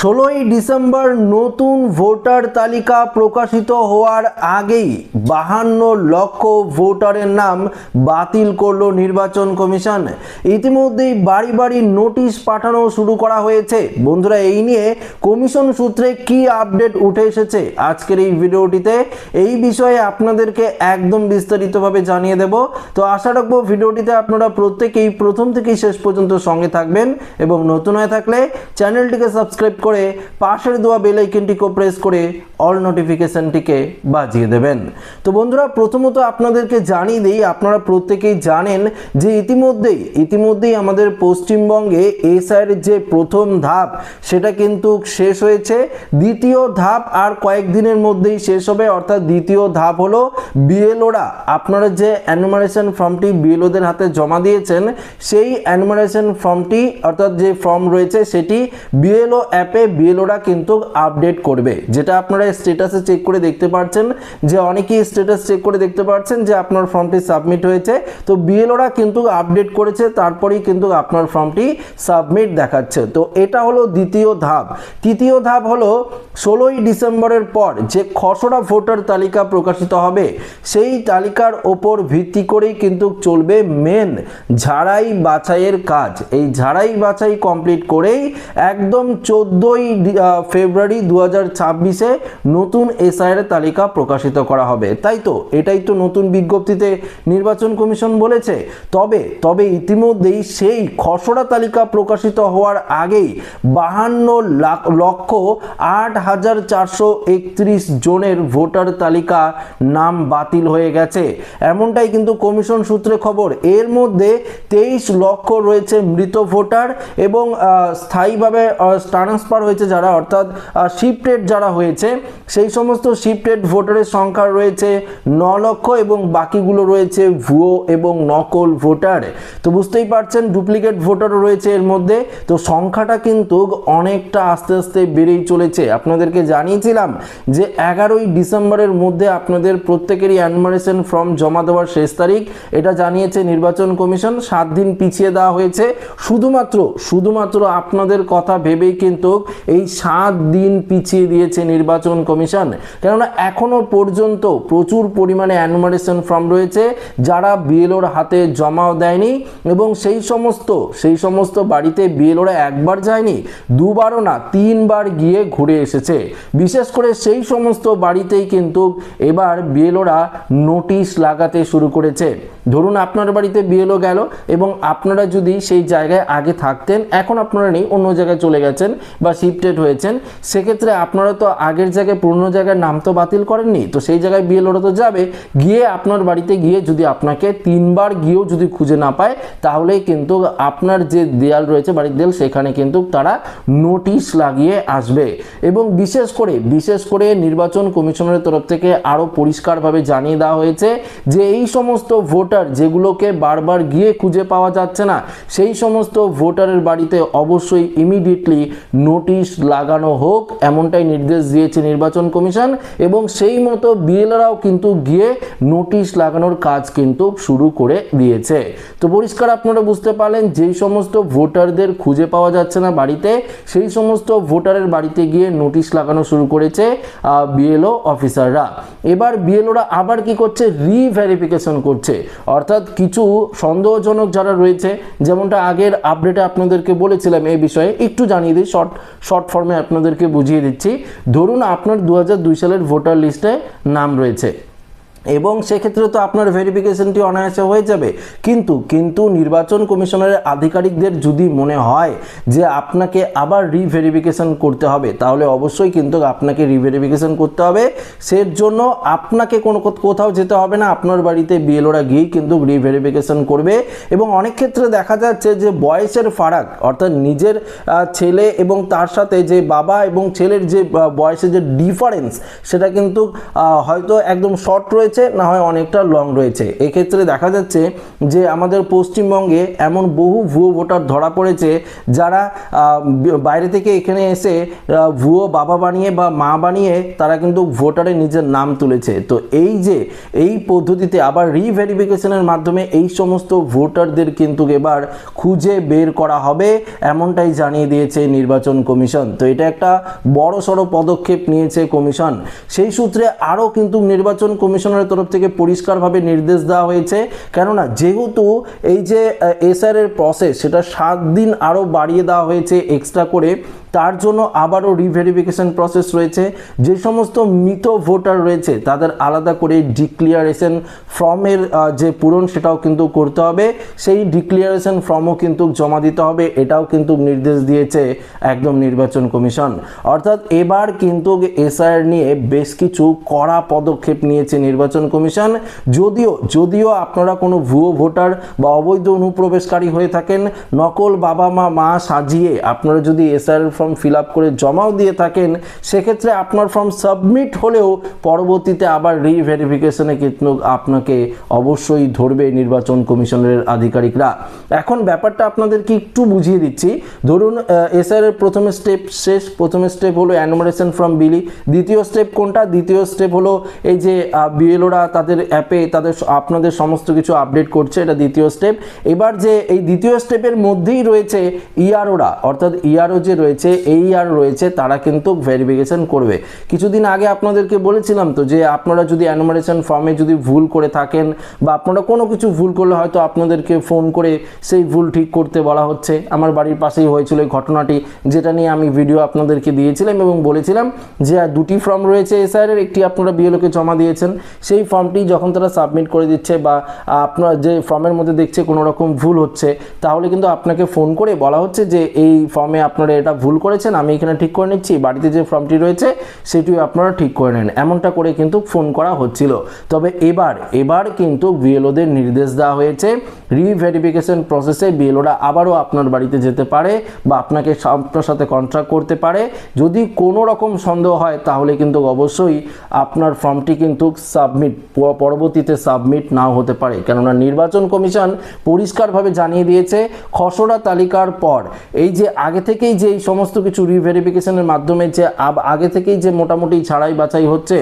ষোলোই ডিসেম্বর নতুন ভোটার তালিকা প্রকাশিত হওয়ার আগেই বাহান্ন লক্ষ ভোটারের নাম বাতিল করল নির্বাচন কমিশন। ইতিমধ্যেই বাড়ি বাড়ি নোটিশ পাঠানো শুরু করা হয়েছে। বন্ধুরা, এই নিয়ে কমিশন সূত্রে কি আপডেট উঠে এসেছে আজকের এই ভিডিওটিতে, এই বিষয়ে আপনাদেরকে একদম বিস্তারিতভাবে জানিয়ে দেব। তো আশা রাখব ভিডিওটিতে আপনারা প্রত্যেকেই প্রথম থেকেই শেষ পর্যন্ত সঙ্গে থাকবেন এবং নতুন হয়ে থাকলে চ্যানেলটিকে সাবস্ক্রাইব করে পাশের দেওয়া বেল আইকনটিকে প্রেস করে অল নোটিফিকেশনটিকে বাজিয়ে দেবেন। তো বন্ধুরা, প্রথমত আপনাদেরকে জানিয়ে দিই, আপনারা প্রত্যেকেই জানেন যে ইতিমধ্যেই ইতিমধ্যেই আমাদের পশ্চিমবঙ্গে এসআইয়ের যে প্রথম ধাপ, সেটা কিন্তু শেষ হয়েছে। দ্বিতীয় ধাপ আর কয়েকদিনের মধ্যেই শেষ হবে, অর্থাৎ দ্বিতীয় ধাপ হলো বিএলওরা আপনারা যে অ্যানুমারেশন ফর্মটি বিএলওদের হাতে জমা দিয়েছেন, সেই অ্যানুমারেশন ফর্মটি অর্থাৎ যে ফর্ম রয়েছে, সেটি বিএলও অ্যাপে বিএলওরা কিন্তু আপডেট করবে। যেটা আপনারা স্ট্যাটাসে চেক করে দেখতে পাচ্ছেন যে অনেকেই স্ট্যাটাস চেক করে দেখতে পাচ্ছেন যে আপনার ফর্মটি সাবমিট হয়েছে। তো বিএলওরা কিন্তু আপডেট করেছে, তারপরেই কিন্তু আপনার ফর্মটি সাবমিট দেখাচ্ছে। তো এটা হলো দ্বিতীয় ধাপ। তৃতীয় ধাপ হলো ষোলোই ডিসেম্বরের পর যে খসড়া ভোটার তালিকা প্রকাশিত হবে, সেই তালিকার ওপর ভিত্তি করেই কিন্তু চলবে মেন ঝাড়াই বাছাইয়ের কাজ। এই ঝাড়াই বাছাই কমপ্লিট করেই একদম চোদ্দোই ফেব্রুয়ারি দু হাজার ছাব্বিশে নতুন এসআইয়ের তালিকা প্রকাশিত করা হবে। তাই তো? এটাই তো নতুন বিজ্ঞপ্তিতে নির্বাচন কমিশন বলেছে। তবে তবে ইতিমধ্যেই সেই খসড়া তালিকা প্রকাশিত হওয়ার আগেই বাহান্ন লাখ, লক্ষ আট হাজার চারশো একত্রিশ জনের ভোটার তালিকা নাম বাতিল হয়ে গেছে। এমনটাই কিন্তু কমিশন সূত্রে খবর। এর মধ্যে তেইশ লক্ষ রয়েছে মৃত ভোটার এবং স্থায়ীভাবে ট্রান্সফার হয়েছে যারা, অর্থাৎ শিফটেড যারা হয়েছে, সেই সমস্ত শিফটেড ভোটারের সংখ্যা রয়েছে ন লক্ষ এবং বাকিগুলো রয়েছে ভুয়ো এবং নকল ভোটার। তো বুঝতেই পারছেন ডুপ্লিকেট ভোটারও রয়েছে এর মধ্যে। তো সংখ্যাটা কিন্তু অনেকটা আস্তে আস্তে বেড়েই চলেছে। আপনাদেরকে জানিয়েছিলাম যে এগারোই ডিসেম্বরের মধ্যে আপনাদের প্রত্যেকেরই অ্যানমারেশন ফর্ম জমা দেওয়ার শেষ তারিখ। এটা জানিয়েছে নির্বাচন কমিশন। সাত দিন পিছিয়ে দেওয়া হয়েছে। শুধুমাত্র শুধুমাত্র আপনাদের কথা ভেবেই কিন্তু এই সাত দিন পিছিয়ে দিয়েছে নির্বাচন কমিশন। কেননা এখনও পর্যন্ত প্রচুর পরিমাণে অ্যানুমারেশন ফর্ম রয়েছে, যারা বিএলওর হাতে জমাও দেয়নি এবং সেই সমস্ত সেই সমস্ত বাড়িতে বিএলওরা একবার যায়নি, দুবারও না, তিনবার গিয়ে ঘুরে এসেছে। বিশেষ করে সেই সমস্ত বাড়িতেই কিন্তু এবার বিএলওরা নোটিশ লাগাতে শুরু করেছে। ধরুন আপনার বাড়িতে বিএলও গেল এবং আপনারা যদি সেই জায়গায় আগে থাকতেন, এখন আপনারা নেই, অন্য জায়গায় চলে গেছেন বা শিফটেড হয়েছেন, সেক্ষেত্রে আপনারা তো আগের জায়গায় পুরনো জায়গার নাম তো বাতিল করেননি, তো সেই জায়গায় বিএলওরা তো যাবে, গিয়ে আপনার বাড়িতে গিয়ে যদি আপনাকে তিনবার গিয়েও যদি খুঁজে না পায়, তাহলেই কিন্তু আপনার যে দেয়াল রয়েছে বাড়ির দেয়াল, সেখানে কিন্তু তারা নোটিশ লাগিয়ে আসবে। এবং বিশেষ করে বিশেষ করে নির্বাচন কমিশনের তরফ থেকে আরও পরিষ্কারভাবে জানিয়ে দেওয়া হয়েছে যে এই সমস্ত ভোটার যেগুলোকে বারবার গিয়ে খুঁজে পাওয়া যাচ্ছে না, সেই সমস্ত ভোটারের বাড়িতে অবশ্যই ইমিডিয়েটলি নোটিশ লাগানো হোক, এমনটাই নির্দেশ দিয়েছে নির্বাচন কমিশন, এবং সেই মতো বিএলআরাও কিন্তু গিয়ে নোটিশ লাগানোর কাজ কিন্তু শুরু করে দিয়েছে। তো পরিষ্কার আপনারা বুঝতে পারলেন, যেই সমস্ত ভোটারদের খুঁজে পাওয়া যাচ্ছে না বাড়িতে, সেই সমস্ত ভোটারের বাড়িতে গিয়ে নোটিশ লাগানো শুরু করেছে বিএলও অফিসাররা। এবার বিএলওরা আবার কি করছে? রিভেরিফিকেশন করছে। অর্থাৎ কিছু সন্দেহজনক যারা রয়েছে, যেমনটা আগের আপডেটে আপনাদেরকে বলেছিলাম এই বিষয়ে, একটু জানিয়ে দিই, শর্ট শর্ট ফর্মে আপনাদেরকে বুঝিয়ে দিচ্ছি। ধরুন আপনার দু হাজার দুই সালের ভোটার লিস্টে নাম রয়েছে। এবং সেক্ষেত্রে তো আপনার ভেরিফিকেশনটি অনায়াসে হয়ে যাবে। কিন্তু কিন্তু নির্বাচন কমিশনের আধিকারিকদের যদি মনে হয় যে আপনাকে আবার রিভেরিফিকেশন করতে হবে, তাহলে অবশ্যই কিন্তু আপনাকে রিভেরিফিকেশন করতে হবে। সের জন্য আপনাকে কোনো কোথ- কোথাও যেতে হবে না, আপনার বাড়িতে বিএলওরা গিয়েই কিন্তু রিভেরিফিকেশন করবে। এবং অনেক ক্ষেত্রে দেখা যাচ্ছে যে বয়সের ফারাক, অর্থাৎ নিজের ছেলে এবং তার সাথে যে বাবা এবং ছেলের যে বয়সের যে ডিফারেন্স সেটা কিন্তু হয়তো একদম শর্ট রয়েছে। রয়েছে, না হয় অনেকটা লং রয়েছে। এক্ষেত্রে দেখা যাচ্ছে যে আমাদের পশ্চিমবঙ্গে এমন বহু ভুয়ো ভোটার ধরা পড়েছে যারা বাইরে থেকে এখানে এসে ভুয়ো বাবা বানিয়ে বা মা বানিয়ে তারা কিন্তু ভোটারে নিজের নাম তুলেছে। তো এই যে, এই পদ্ধতিতে আবার রিভেরিফিকেশনের মাধ্যমে এই সমস্ত ভোটারদের কিন্তু এবার খুঁজে বের করা হবে, এমনটাই জানিয়ে দিয়েছে নির্বাচন কমিশন। তো এটা একটা বড় সড়ো পদক্ষেপ নিয়েছে কমিশন। সেই সূত্রে আরও কিন্তু নির্বাচন কমিশনের তরফ থেকে পরিষ্কারভাবে নির্দেশ দেওয়া হয়েছে। কেননা, যেহেতু এই যে এসআর এর প্রসেস সেটা সাত দিন আরও বাড়িয়ে দেওয়া হয়েছে এক্সট্রা করে তার জন্য আবারও রিভেরিফিকেশন প্রসেস রয়েছে। যে সমস্ত মৃত ভোটার রয়েছে, তাদের আলাদা করে ডিক্লিয়ারেশন ফর্মের যে পূরণ সেটাও কিন্তু করতে হবে। সেই ডিক্লিয়ারেশন ফর্মও কিন্তু জমা দিতে হবে, এটাও কিন্তু নির্দেশ দিয়েছে একদম নির্বাচন কমিশন। অর্থাৎ এবার কিন্তু এসআইআর নিয়ে বেশ কিছু কড়া পদক্ষেপ নিয়েছে নির্বাচন কমিশন। যদিও যদিও আপনারা কোনো ভুয়ো ভোটার বা অবৈধ অনুপ্রবেশকারী হয়ে থাকেন, নকল বাবা মা মা সাজিয়ে আপনারা যদি এসআইআর ফর্ম ফিল করে জমাও দিয়ে থাকেন, সেক্ষেত্রে আপনার ফর্ম সাবমিট হলেও পরবর্তীতে আবার রিভেরিফিকেশনে কিন্তু আপনাকে অবশ্যই ধরবে নির্বাচন কমিশনের আধিকারিকরা। এখন ব্যাপারটা আপনাদেরকে একটু বুঝিয়ে দিচ্ছি। ধরুন এসআর এর প্রথম স্টেপ শেষ, প্রথম স্টেপ হলো অ্যানুমারেশন ফ্রম বিলি দ্বিতীয় স্টেপ কোনটা? দ্বিতীয় স্টেপ হলো এই যে বিএলওরা তাদের অ্যাপে তাদের আপনাদের সমস্ত কিছু আপডেট করছে, এটা দ্বিতীয় স্টেপ এবার যে এই দ্বিতীয় স্টেপের মধ্যেই রয়েছে ইআরওরা অর্থাৎ ইআরও যে রয়েছে এই আর রয়েছে, তারা কিন্তু ভেরিফিকেশন করবে। কিছুদিন আগে আপনাদেরকে বলেছিলাম তো যে আপনারা যদি অ্যানুমারেশন ফর্মে যদি ভুল করে থাকেন বা আপনারা কোনো কিছু ভুল করলে হয়তো আপনাদেরকে ফোন করে সেই ভুল ঠিক করতে বলা হচ্ছে। আমার বাড়ির পাশেই হয়েছিল এই ঘটনাটি, যেটা নিয়ে আমি ভিডিও আপনাদেরকে দিয়েছিলাম এবং বলেছিলাম যে দুটি ফর্ম রয়েছে এসআইআর একটি আপনারা বিএলওকে জমা দিয়েছেন। সেই ফর্মটি যখন তারা সাবমিট করে দিচ্ছে বা আপনার যে ফর্মের মধ্যে দেখছে কোনো রকম ভুল হচ্ছে, তাহলে কিন্তু আপনাকে ফোন করে বলা হচ্ছে যে, এই ফর্মে আপনারা এটা ভুল করেছেন, আমি এখানে ঠিক করে নিচ্ছি, বাড়িতে যে ফর্মটি রয়েছে, সেটিও আপনারা ঠিক করে নেন। এমনটা করে কিন্তু ফোন করা হচ্ছিল। তবে এবার এবার কিন্তু বিএলওদের নির্দেশ দেওয়া হয়েছে। রিভেরিফিকেশন প্রসেসে বিএলওরা আবারও আপনার বাড়িতে যেতে পারে বা আপনাকে আপনার সাথে কন্ট্রাক্ট করতে পারে। যদি কোনো রকম সন্দেহ হয়, তাহলে কিন্তু অবশ্যই আপনার ফর্মটি কিন্তু সাবমিট পরবর্তীতে সাবমিট নাও হতে পারে। কেননা নির্বাচন কমিশন পরিষ্কারভাবে জানিয়ে দিয়েছে, খসড়া তালিকার পর, এই যে আগে থেকেই যে এই সমস্ত কিছু রিভেরিফিকেশনের মাধ্যমে যে আগে থেকেই যে মোটামুটি ছাড়াই বাছাই হচ্ছে,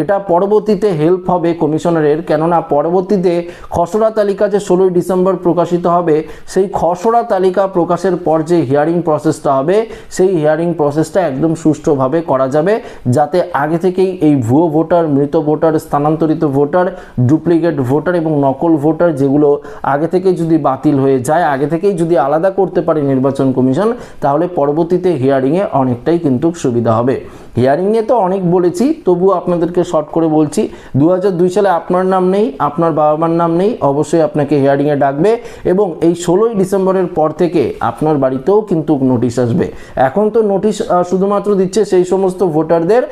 এটা পরবর্তীতে হেল্প হবে কমিশনারের। কেননা পরবর্তীতে খসড়া তালিকা যে ষোলোই ডিসেম্বর প্রকাশিত হবে, সেই খসড়া তালিকা প্রকাশের পর যে হিয়ারিং প্রসেসটা হবে, সেই হিয়ারিং প্রসেসটা একদম সুষ্ঠুভাবে করা যাবে, যাতে আগে থেকেই এই ভুয়ো ভোটার, মৃত ভোটার, স্থানান্তরিত ভোটার ডুপ্লিকেট ভোটার এবং নকল ভোটার যেগুলো আগে থেকে যদি বাতিল হয়ে যায়, আগে থেকেই যদি আলাদা করতে পারে নির্বাচন কমিশন, তাহলে পরবর্তীতে হিয়ারিংয়ে অনেকটাই কিন্তু সুবিধা হবে। হিয়ারিং নিয়ে তো অনেক বলেছি, তবুও আপনাদেরকে শর্ট করে বলছি দু সালে আপনার নাম নেই, আপনার বাবা মার নাম নেই, অবশ্যই আপনাকে হিয়ারিংয়ে ডাকবে এবং এই ষোলোই ডিসেম্বরের পর থেকে আপনার বাড়িতেও কিন্তু নোটিশ আসবে। এখন তো নোটিশ শুধুমাত্র দিচ্ছে সেই সমস্ত ভোটারদের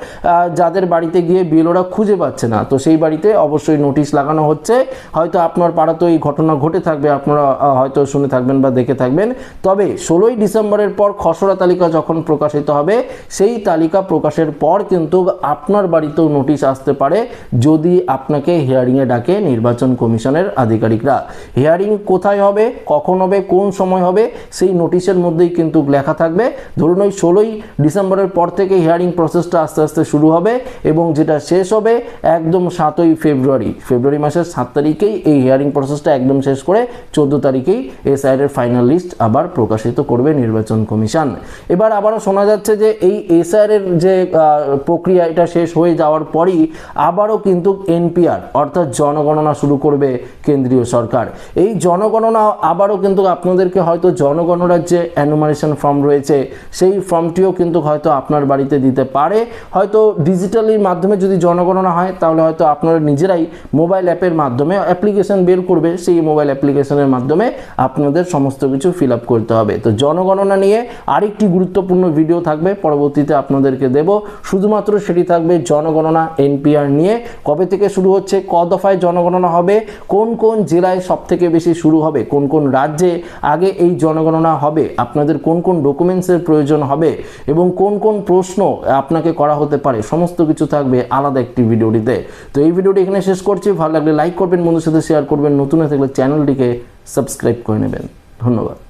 যাদের বাড়িতে গিয়ে বিএলওরা খুঁজে পাচ্ছে না। তো সেই বাড়িতে অবশ্যই নোটিশ লাগানো হচ্ছে। হয়তো আপনার পাড়াতেও এই ঘটনা ঘটে থাকবে, আপনারা হয়তো শুনে থাকবেন বা দেখে থাকবেন। তবে ষোলোই ডিসেম্বরের পর খসড়া তালিকা যখন প্রকাশিত হবে, সেই তালিকা প্রকাশের পর কিন্তু আপনার বাড়িতেও নোটিশ আসতে পারে যদি আপনাকে হিয়ারিংয়ে ডাকে নির্বাচন কমিশনের আধিকারিকরা। হিয়ারিং কোথায় হবে, কখন হবে, কোন সময় হবে, সেই নোটিশের মধ্যেই কিন্তু লেখা থাকবে। ধরুন ওই ষোলোই ডিসেম্বরের পর থেকে হিয়ারিং প্রসেসটা আস্তে আস্তে শুরু হবে এবং যেটা শেষ হবে একদম সাতই ফেব্রুয়ারি। ফেব্রুয়ারি মাসের সাত তারিখেই এই হিয়ারিং প্রসেসটা একদম শেষ করে চোদ্দ তারিখেই এসআইআর এর ফাইনাল লিস্ট আবার প্রকাশিত করবে নির্বাচন কমিশন। এবার আবারও শোনা যাচ্ছে যে এই এসআইআর এর যে প্রক্রিয়া এটা শেষ হয়ে যাওয়ার পরই আবারও কিন্তু এনপিআর, অর্থাৎ জনগণনা শুরু করবে কেন্দ্রীয় সরকার। এই জনগণনা আবারও কিন্তু আপনাদেরকে হয়তো জনগণনার যে অ্যানুমারেশন ফর্ম রয়েছে, সেই ফর্মটিও কিন্তু হয়তো আপনার বাড়িতে দিতে পারে। হয়তো ডিজিটালির মাধ্যমে যদি জনগণনা হয়, তাহলে হয়তো আপনারা নিজেরাই মোবাইল অ্যাপের মাধ্যমে অ্যাপ্লিকেশন বের করবে। সেই মোবাইল অ্যাপ্লিকেশনের মাধ্যমে আপনাদের সমস্ত কিছু ফিল আপ করতে হবে। তো জনগণনা নিয়ে আরেকটি গুরুত্বপূর্ণ ভিডিও থাকবে, পরবর্তীতে আপনাদেরকে দেব। শুধুমাত্র সেটি থাকবে জনগণনা, এনপিআর নিয়ে। কবে থেকে শুরু হচ্ছে, ক দফায় জনগণনা হবে, কোন কোন জেলায় সব থেকে বেশি শুরু হবে, কোন কোন রাজ্যে আগে এই জনগণনা হবে, আপনাদের কোন কোন ডকুমেন্টসের প্রয়োজন হবে এবং কোন কোন প্রশ্ন আপনাকে করা হতে পারে, সমস্ত কিছু থাকবে আলাদা একটি ভিডিওটিতে। তো এই ভিডিওটি এখানে শেষ করছি, ভালো লাগলে লাইক করবেন বন্ধুর সাথে শেয়ার করবেন, নতুন হয়ে থাকলে চ্যানেলটিকে সাবস্ক্রাইব করে নেবেন। ধন্যবাদ।